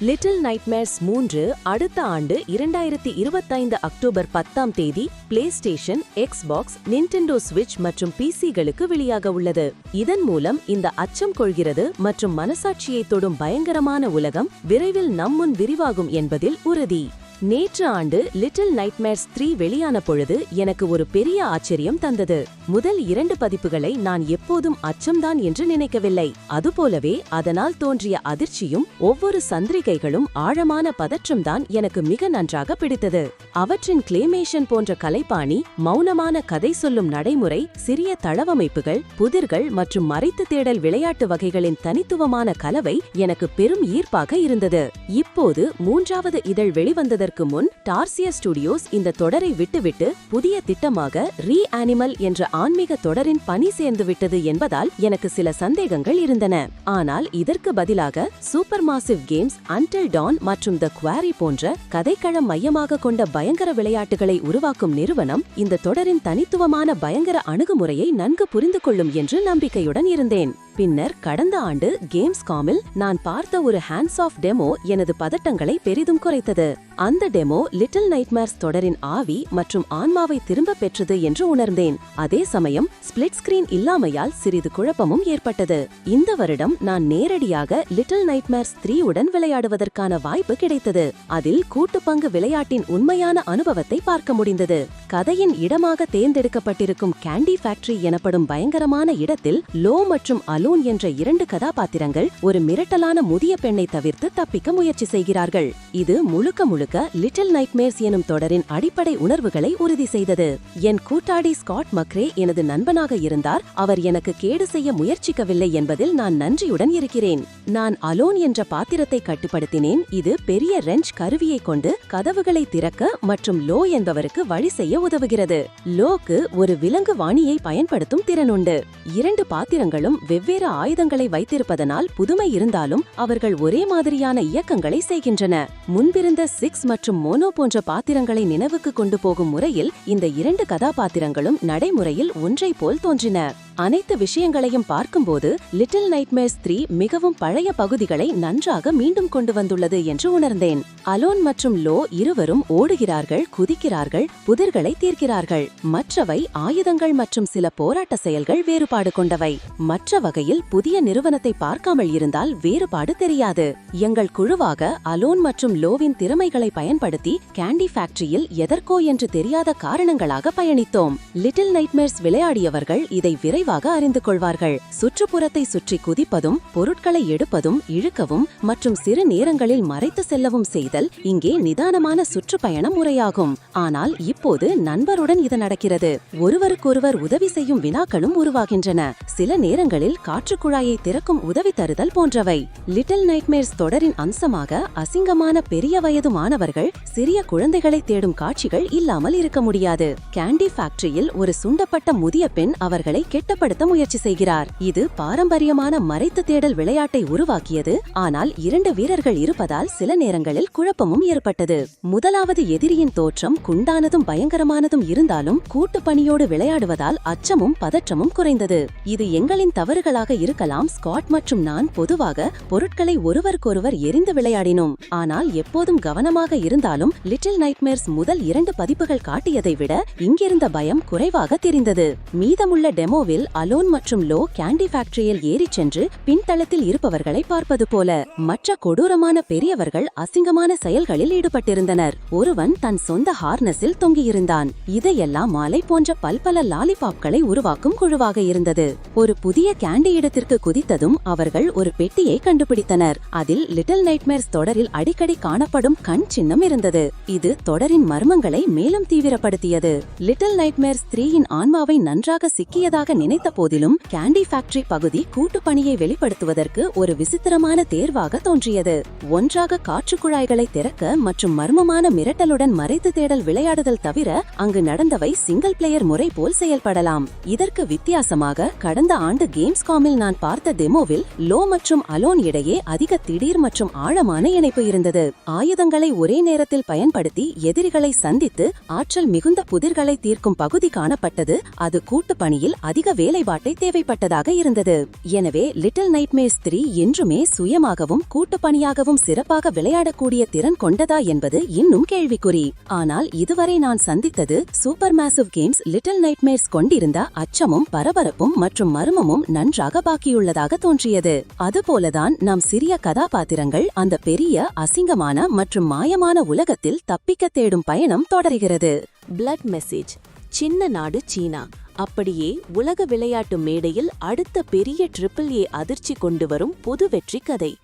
Little nightmares மூன்று அடுத்த ஆண்டு இரண்டாயிரத்தி இருபத்தைந்து அக்டோபர் பத்தாம் தேதி பிளே ஸ்டேஷன் எக்ஸ்பாக்ஸ் நிண்டெண்டோ ஸ்விட்ச் மற்றும் பிசிகளுக்கு வெளியாக உள்ளது. இதன் மூலம் இந்த அச்சம் கொள்கிறது மற்றும் மனசாட்சியை தொடும் பயங்கரமான உலகம் விரைவில் நம்முன் விரிவாகும் என்பதில் உறுதி. நேற்று ஆண்டு லிட்டில் நைட்மேர்ஸ் த்ரீ வெளியான பொழுது எனக்கு ஒரு பெரிய ஆச்சரியம் தந்தது. முதல் இரண்டு பதிப்புகளை நான் எப்போதும் அச்சம்தான் என்று நினைக்கவில்லை. அதுபோலவே அதனால் தோன்றிய அதிர்ச்சியும் ஒவ்வொரு சந்திரிகைகளும் ஆழமான பதற்றம்தான் எனக்கு மிக நன்றாக பிடித்தது. அவற்றின் கிளேமேஷன் போன்ற கலைப்பாணி மௌனமான கதை சொல்லும் நடைமுறை சிறிய தளவமைப்புகள் புதிர்கள் மற்றும் மறைத்து தேடல் விளையாட்டு வகைகளின் தனித்துவமான கலவை எனக்கு பெரும் ஈர்ப்பாக இருந்தது. இப்போது மூன்றாவது இதழ் வெளிவந்தது வெளிவந்ததற்கு முன் டார்சிய ஸ்டுடியோஸ் இந்த தொடரை விட்டுவிட்டு புதிய திட்டமாக ரீ அனிமல் என்ற ஆன்மீக தொடரின் பணி சேர்ந்து விட்டது என்பதால் எனக்கு சில சந்தேகங்கள் இருந்தன. ஆனால் இதற்கு பதிலாக Supermassive Games Until Dawn மற்றும் த குவாரி போன்ற கதைக்களம் மையமாக கொண்ட பயங்கர விளையாட்டுகளை உருவாக்கும் நிறுவனம் இந்த தொடரின் தனித்துவமான பயங்கர அணுகுமுறையை நன்கு புரிந்து கொள்ளும் என்று நம்பிக்கையுடன் இருந்தேன். பின்னர் கடந்த ஆண்டு கேம்ஸ் காமில் நான் பார்த்த ஒரு ஹேண்ட்ஸ் ஆஃப் டெமோ எனது பதட்டங்களை பெரிதும் குறைத்தது. அந்த டெமோ லிட்டில் நைட்மேர்ஸ் தொடரின் ஆவி மற்றும் ஆன்மாவை திரும்ப பெற்றது என்று உணர்ந்தேன். அதே சமயம் ஸ்பிளிட் ஸ்கிரீன் இல்லாமையால் சிறிது குழப்பமும் ஏற்பட்டது. இந்த வருடம் நான் நேரடியாக லிட்டில் நைட்மேர்ஸ் த்ரீ உடன் விளையாடுவதற்கான வாய்ப்பு கிடைத்தது. அதில் கூட்டுப்பங்கு விளையாட்டின் உண்மையான அனுபவத்தை பார்க்க முடிந்தது. கதையின் இடமாக தேர்ந்தெடுக்கப்பட்டிருக்கும் கேண்டி ஃபேக்டரி எனப்படும் பயங்கரமான இடத்தில் லோ மற்றும் அலோன் என்ற இரண்டு கதாபாத்திரங்கள் ஒரு மிரட்டலான முதிய பெண்ணை தவிர்த்து தப்பிக்க முயற்சி செய்கிறார்கள். இது முழுக்க முழுக்க லிட்டில் நைட்மேர்ஸ் எனும் தொடரின் அடிப்படை உணர்வுகளை உறுதி செய்தது. என் கூட்டாடி ஸ்காட் மக்ரே எனது நண்பனாக இருந்தார். அவர் எனக்கு கேடு செய்ய முயற்சிக்கவில்லை என்பதில் நான் நன்றியுடன் இருக்கிறேன். நான் அலோன் என்ற பாத்திரத்தை கட்டுப்படுத்தினேன். இது பெரிய ரெஞ்ச் கருவியை கொண்டு கதவுகளை திறக்க மற்றும் லோ என்பவருக்கு வழி செய்ய உதவுகிறது. லோக்கு ஒரு விலங்கு வாணியை பயன்படுத்தும் திறனுண்டு இரண்டு பாத்திரங்களும் வெவ்வேறு ஆயுதங்களை வைத்திருப்பதனால் புதுமை இருந்தாலும் அவர்கள் ஒரே மாதிரியான இயக்கங்களை செய்கின்றன. முன்பிருந்த சிக்ஸ் மற்றும் மற்றும் மோனோ போன்ற பாத்திரங்களை நினைவுக்கு கொண்டு போகும் முறையில் இந்த இரண்டு கதாபாத்திரங்களும் நடைமுறையில் ஒன்றை போல் தோன்றின. அனைத்து விஷயங்களையும் பார்க்கும்போது லிட்டில் நைட்மேர்ஸ் த்ரீ மிகவும் பழைய பகுதிகளை நன்றாக மீண்டும் கொண்டு வந்துள்ளது என்று உணர்ந்தேன். அலோன் மற்றும் லோ இருவரும் ஓடுகிறார்கள் குதிக்கிறார்கள் புதிர்களை தீர்க்கிறார்கள். மற்றவை ஆயுதங்கள் மற்றும் சில போராட்ட செயல்கள் வேறுபாடு கொண்டவை. மற்ற வகையில் புதிய நிறுவனத்தை பார்க்காமல் இருந்தால் வேறுபாடு தெரியாது. எங்கள் குழுவாக அலோன் மற்றும் லோவின் திறமைகளை பயன்படுத்தி கேண்டி ஃபேக்டரியில் எதற்கோ என்று தெரியாத காரணங்களாக பயணித்தோம். லிட்டில் நைட்மேர்ஸ் விளையாடியவர்கள் இதை விரைவாக அறிந்து கொள்வார்கள். சுற்றுப்புறத்தை சுற்றி குதிப்பதும் பொருட்களை எடுப்பதும் இழுக்கவும் மற்றும் சிறு நேரங்களில் மறைத்து செல்லவும் செய்தல் இங்கே நிதானமான சுற்றுப்பயணம் முறையாகும். ஆனால் இப்போது நண்பருடன் இது நடக்கிறது. ஒருவருக்கொருவர் உதவி செய்யும் வினாக்களும் உருவாகின்றன. சில நேரங்களில் காற்றுக்குழாயை திறக்கும் உதவி தருதல் போன்றவை. லிட்டில் நைட்மேர்ஸ் தொடரின் அம்சமாக அசிங்கமான பெரிய வயது மாணவர்கள் சிறிய குழந்தைகளை தேடும் காட்சிகள் இல்லாமல் இருக்க முடியாது. கேண்டி ஃபேக்டரியில் ஒரு சுண்டப்பட்ட முதிய பெண் அவர்களை கெட்ட கெட்டப்படுத்த முயற்சி செய்கிறார். இது பாரம்பரியமான மறைத்து தேடல் விளையாட்டை உருவாக்கியது. ஆனால் இரண்டு வீரர்கள் இருப்பதால் சில நேரங்களில் குழப்பமும் ஏற்பட்டது. முதலாவது எதிரியின் தோற்றம் குண்டானதும் பயங்கரமானதும் இருந்தாலும் கூட்டு பணியோடு விளையாடுவதால் அச்சமும் பதற்றமும் குறைந்தது. இது எங்களின் தவறுகளாக இருக்கலாம். ஸ்காட் மற்றும் நான் பொதுவாக பொருட்களை ஒருவருக்கொருவர் எரிந்து விளையாடினோம். ஆனால் எப்போதும் கவனமாக இருந்தாலும் லிட்டில் நைட்மேர்ஸ் முதல் இரண்டு பதிப்புகள் காட்டியதை விட இங்கிருந்த பயம் குறைவாக தெரிந்தது. மீதமுள்ள டெமோவில் அலோன் மற்றும் லோ கேண்டி ஃபேக்டரியில் ஏறிச் சென்று பின்தளத்தில் இருப்பவர்களை பார்ப்பது போல மற்ற கொடூரமான பெரியவர்கள் அசிங்கமான செயல்களில் ஈடுபட்டிருந்தனர். ஒருவன் தன் சொந்த ஹார்னஸில் தொங்கியிருந்தான். இதையெல்லாம் மாலை போன்ற பல்பல லாலிபாப்களை உருவாக்கும் குழுவாக இருந்தது. ஒரு புதிய கேண்டி இடத்திற்கு குதித்ததும் அவர்கள் ஒரு பெட்டியை கண்டுபிடித்தனர். அதில் லிட்டில் நைட்மேர்ஸ் தொடரில் அடிக்கடி காணப்படும் கண் சின்னம் இருந்தது. இது தொடரின் மர்மங்களை மேலும் தீவிரப்படுத்தியது. லிட்டில் நைட்மேர்ஸ் த்ரீயின் ஆன்மாவை நன்றாக சிக்கியதாக நினைத்த போதிலும் கேண்டி ஃபேக்டரி பகுதி கூட்டுப்பணியை வெளிப்படுத்துவதற்கு ஒரு விசித்திரமான தேர்வாக தோன்றியது. ஒன்றாக காற்று குழாய்களை திறக்க மற்றும் மர்மமான மிரட்டலுடன் மறைத்து தேடல் விளையாடுதல் தவிர அங்கு நடந்தவை சிங்கிள் பிளேயர் முறை போல் செயல்படலாம். இதற்கு வித்தியாசமாக கடந்த ஆண்டு கேம்ஸ் காமில் நான் பார்த்த டெமோவில் லோ மற்றும் அலோன் இடையே அதிக திடீர் மற்றும் ஆழமான இணைப்பு இருந்தது. ஆயுதங்களை ஒரே நேரத்தில் பயன்படுத்தி எதிரிகளை சந்தித்து ஆற்றல் மிகுந்த புதிர்களை தீர்க்கும் பகுதி காணப்பட்டது. அது கூட்டு பணியில் அதிக வேலைவாட்டை தேவைப்பட்டதாக இருந்தது. எனவே லிட்டில் நைட்மேர்ஸ் த்ரீ என்றுமே சுயமாகவும் கூட்டுப்பணியாகவும் சிறப்பாக விளையாடக்கூடிய திறன் கொண்டதா என்பது இன்னும் கேள்விக்குறி. ஆனால் இதுவரை நான் சந்தித்தது Supermassive Games Little Nightmares கொண்டிருந்த அச்சமும் பரபரப்பும் மற்றும் மர்மமும் நன்றாக பாக்கியுள்ளதாக தோன்றியது. அதுபோலதான் நம் சிறிய கதாபாத்திரங்கள் அந்த பெரிய அசிங்கமான மற்றும் மாயமான உலகத்தில் தப்பிக்க தேடும் பயணம் தொடர்கிறது. பிளட் மெசேஜ் சின்ன நாடு சீனா. அப்படியே உலக விளையாட்டு மேடையில் அடுத்த பெரிய ட்ரிபிள் ஏ அதிர்ச்சி கொண்டு வரும் புது வெற்றி கதை.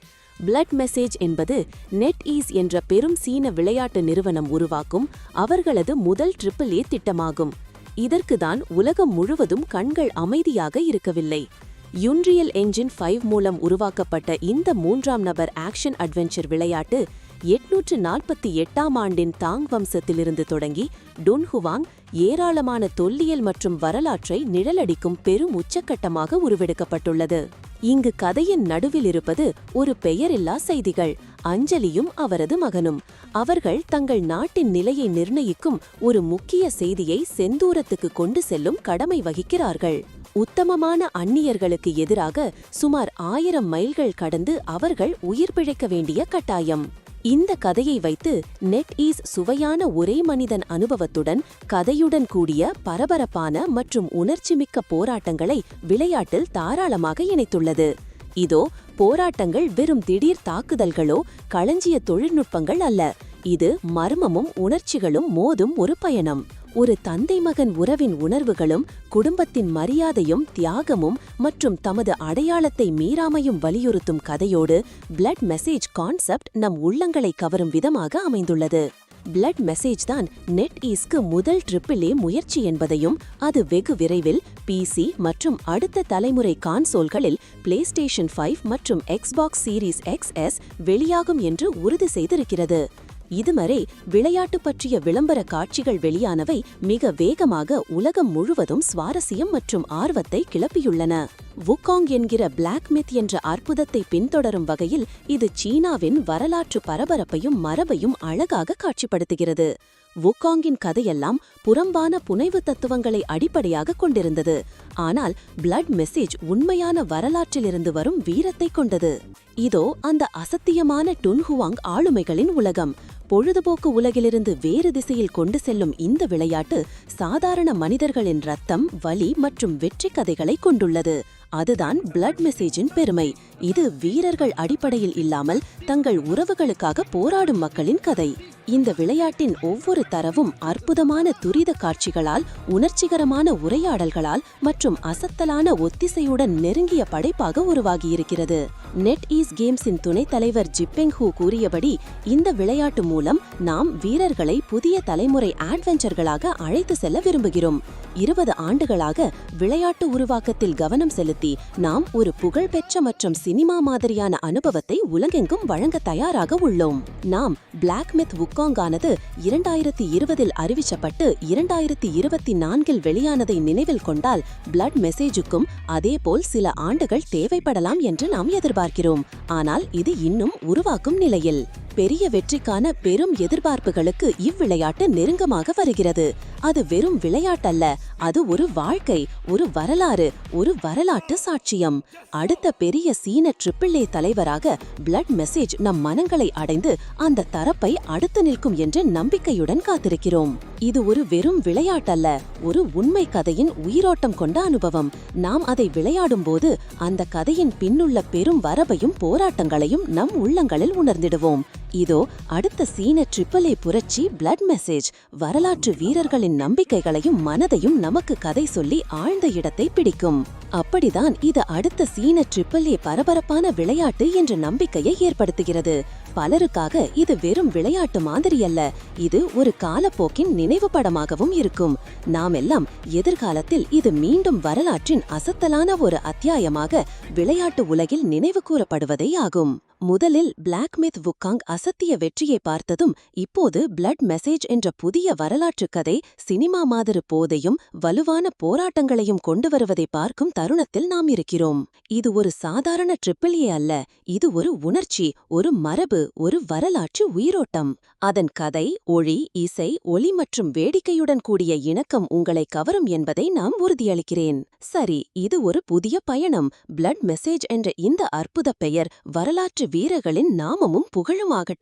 பிளட் மெசேஜ் என்பது நெட் ஈஸ் என்ற பெரும் சீன விளையாட்டு நிறுவனம் உருவாக்கும் அவர்களது முதல் ட்ரிபிள் ஏ திட்டமாகும். இதற்குதான் உலகம் முழுவதும் கண்கள் அமைதியாக இருக்கவில்லை. யுன்ரியல் என்ஜின் ஃபைவ் மூலம் உருவாக்கப்பட்ட இந்த மூன்றாம் நபர் ஆக்ஷன் அட்வென்ச்சர் விளையாட்டு எட்நூற்று நாற்பத்தி எட்டாம் ஆண்டின் தாங் வம்சத்திலிருந்து தொடங்கி டுன்ஹுவாங் ஏராளமான தொல்லியல் மற்றும் வரலாற்றை நிழலடிக்கும் பெரும் உச்சக்கட்டமாக உருவெடுக்கப்பட்டுள்ளது. இங்கு கதையின் நடுவில் இருப்பது ஒரு பெயரில்லா செய்திகள். அஞ்சலியும் அவரது மகனும். அவர்கள் தங்கள் நாட்டின் நிலையை நிர்ணயிக்கும் ஒரு முக்கிய செய்தியை செந்தூரத்துக்கு கொண்டு செல்லும் கடமை வகிக்கிறார்கள். உத்தமமான அந்நியர்களுக்கு எதிராக சுமார் ஆயிரம் மைல்கள் கடந்து அவர்கள் உயிர் பிழைக்க வேண்டிய கட்டாயம். இந்த கதையை வைத்து நெட் ஈஸ் சுவையான ஒரே மனிதன் அனுபவத்துடன் கதையுடன் கூடிய பரபரப்பான மற்றும் உணர்ச்சிமிக்க போராட்டங்களை விளையாட்டில் தாராளமாக இணைத்துள்ளது. இதோ போராட்டங்கள் வெறும் திடீர் தாக்குதல்களோ களஞ்சிய தொழில்நுட்பங்கள் அல்ல. இது மர்மமும் உணர்ச்சிகளும் மோதும் ஒரு பயணம். ஒரு தந்தை மகன் உறவின் உணர்வுகளும் குடும்பத்தின் மரியாதையும் தியாகமும் மற்றும் தமது அடையாளத்தை மீறாமையும் வலியுறுத்தும் கதையோடு பிளட் மெசேஜ் கான்செப்ட் நம் உள்ளங்களை கவரும் விதமாக அமைந்துள்ளது. பிளட் மெசேஜ் தான் நெட் ஈஸ்க்கு முதல் ட்ரிப்பிள் முயற்சி என்பதையும் அது வெகு விரைவில் பிசி மற்றும் அடுத்த தலைமுறை கான்சோல்களில் பிளே ஸ்டேஷன் ஃபைவ் மற்றும் எக்ஸ்பாக்ஸ் சீரீஸ் எக்ஸ் எஸ் வெளியாகும் என்று உறுதி செய்திருக்கிறது. இதுவரை விளையாட்டு பற்றிய விளம்பர காட்சிகள் வெளியானவை மிக வேகமாக உலகம் முழுவதும் சுவாரஸ்யம் மற்றும் ஆர்வத்தை கிளப்பியுள்ளன. வுகாங் என்கிற பிளாக் மித் என்ற அற்புதத்தை பின்தொடரும் வகையில் இது சீனாவின் வரலாற்று பரபரப்பையும் மரபையும் அழகாக காட்சிப்படுத்துகிறது. வுகாங்கின் கதையெல்லாம் புறம்பான புனைவு தத்துவங்களை அடிப்படையாக கொண்டிருந்தது. ஆனால் பிளட் மெசேஜ் உண்மையான வரலாற்றிலிருந்து வரும் வீரத்தை கொண்டது. இதோ அந்த அசத்தியமான டுன்ஹுவாங் ஆளுமைகளின் உலகம். பொழுதுபோக்கு உலகிலிருந்து வேறு திசையில் கொண்டு செல்லும் இந்த விளையாட்டு சாதாரண மனிதர்களின் ரத்தம் வலி மற்றும் வெற்றி கதைகளை கொண்டுள்ளது. அதுதான் பிளட் மெசேஜின் பெருமை. இது வீரர்கள் அடிப்படையில் இல்லாமல் தங்கள் உறவுகளுக்காக போராடும் மக்களின் கதை. இந்த விளையாட்டின் ஒவ்வொரு தரவும் அற்புதமான துரித காட்சிகளால் உணர்ச்சிகரமான உரையாடல்களால் மற்றும் அசத்தலான ஒத்திசையுடன் நெருங்கிய படைப்பாக உருவாகியிருக்கிறது. நெட் ஈஸ் கேம்ஸின் துணைத் தலைவர் ஜிப்பெங் ஹூ கூறியபடி இந்த விளையாட்டு மூலம் நாம் வீரர்களை புதிய தலைமுறை அட்வென்ச்சர்களாக அழைத்து செல்ல விரும்புகிறோம். இருபது ஆண்டுகளாக விளையாட்டு உருவாக்கத்தில் கவனம் செலுத்தி நாம் ஒரு புகழ்பெற்ற மற்றும் சினிமா மாதிரியான அனுபவத்தை உலகெங்கும் வழங்க தயாராக உள்ளோம். நாம் பிளாக் மெத் வுக்காங்கானது இரண்டாயிரத்தி இருபதில் அறிவிக்கப்பட்டு இரண்டாயிரத்தி இருபத்தி நான்கில் வெளியானதை நினைவில் கொண்டால் பிளட் மெசேஜுக்கும் அதேபோல் சில ஆண்டுகள் தேவைப்படலாம் என்று நாம் எதிர்பார்க்கிறோம். ஆனால் இது இன்னும் உருவாக்கும் நிலையில். பெரிய வெற்றிக்கான பெரும் எதிர்பார்ப்புகளுக்கு இவ்விளையாட்டு நெருங்கமாக வருகிறது. அது வெறும் விளையாட்டல்ல அது ஒரு வாழ்க்கை ஒரு வரலாறு ஒரு வரலாற்று சாட்சியம். அடுத்த பெரிய சீன ட்ரிபிள் ஏ தலைவராக பிளட் மெசேஜ் நம் மனங்களை அடைந்து அந்த தரப்பை அடுத்து நிற்கும் என்ற நம்பிக்கையுடன் காத்திருக்கிறோம். இது ஒரு வெறும் விளையாட்டல்ல ஒரு உண்மை கதையின் உயிரோட்டம் கொண்ட அனுபவம். நாம் அதை விளையாடும் போது அந்த கதையின் பின்னுள்ள பெரும் வரபையும் போராட்டங்களையும் நம் உள்ளங்களில் உணர்ந்திடுவோம். இதோ அடுத்த சீன ட்ரிபிள் ஏ புரட்சி பிளட் மெசேஜ் வரலாற்று வீரர்களின் நம்பிக்கைகளையும் மனதையும் நமக்கு கதை சொல்லி ஆழ்ந்த இடத்தை பிடிக்கும். அப்படிதான் இது அடுத்த சீன ட்ரிபிள் ஏ பரபரப்பான விளையாட்டு என்ற நம்பிக்கையை ஏற்படுத்துகிறது. பலருக்காக இது வெறும் விளையாட்டு மாதிரியல்ல இது ஒரு காலப்போக்கின் நினைவு படமாகவும் இருக்கும். நாம் எல்லாம் எதிர்காலத்தில் இது மீண்டும் வரலாற்றின் அசத்தலான ஒரு அத்தியாயமாக விளையாட்டு உலகில் நினைவு கூறப்படுவதே ஆகும். முதலில் பிளாக் மித் வுக்காங் அசத்திய வெற்றியை பார்த்ததும் இப்போது பிளட் மெசேஜ் என்ற புதிய வரலாற்றுக் கதை சினிமா மாதிரி போதையும் வலுவான போராட்டங்களையும் கொண்டு வருவதை பார்க்கும் தருணத்தில் நாம் இருக்கிறோம். இது ஒரு சாதாரண ட்ரிப்பிளியே அல்ல இது ஒரு உணர்ச்சி ஒரு மரபு ஒரு வரலாற்று உயிரோட்டம். அதன் கதை ஒளி இசை ஒளி மற்றும் வேடிக்கையுடன் கூடிய இணக்கம் உங்களை கவரும் என்பதை நாம் உறுதியளிக்கிறேன். சரி இது ஒரு புதிய பயணம். பிளட் மெசேஜ் என்ற இந்த அற்புத பெயர் வரலாற்று வீரர்களின் நாமமும் புகழுமாகட்டும்.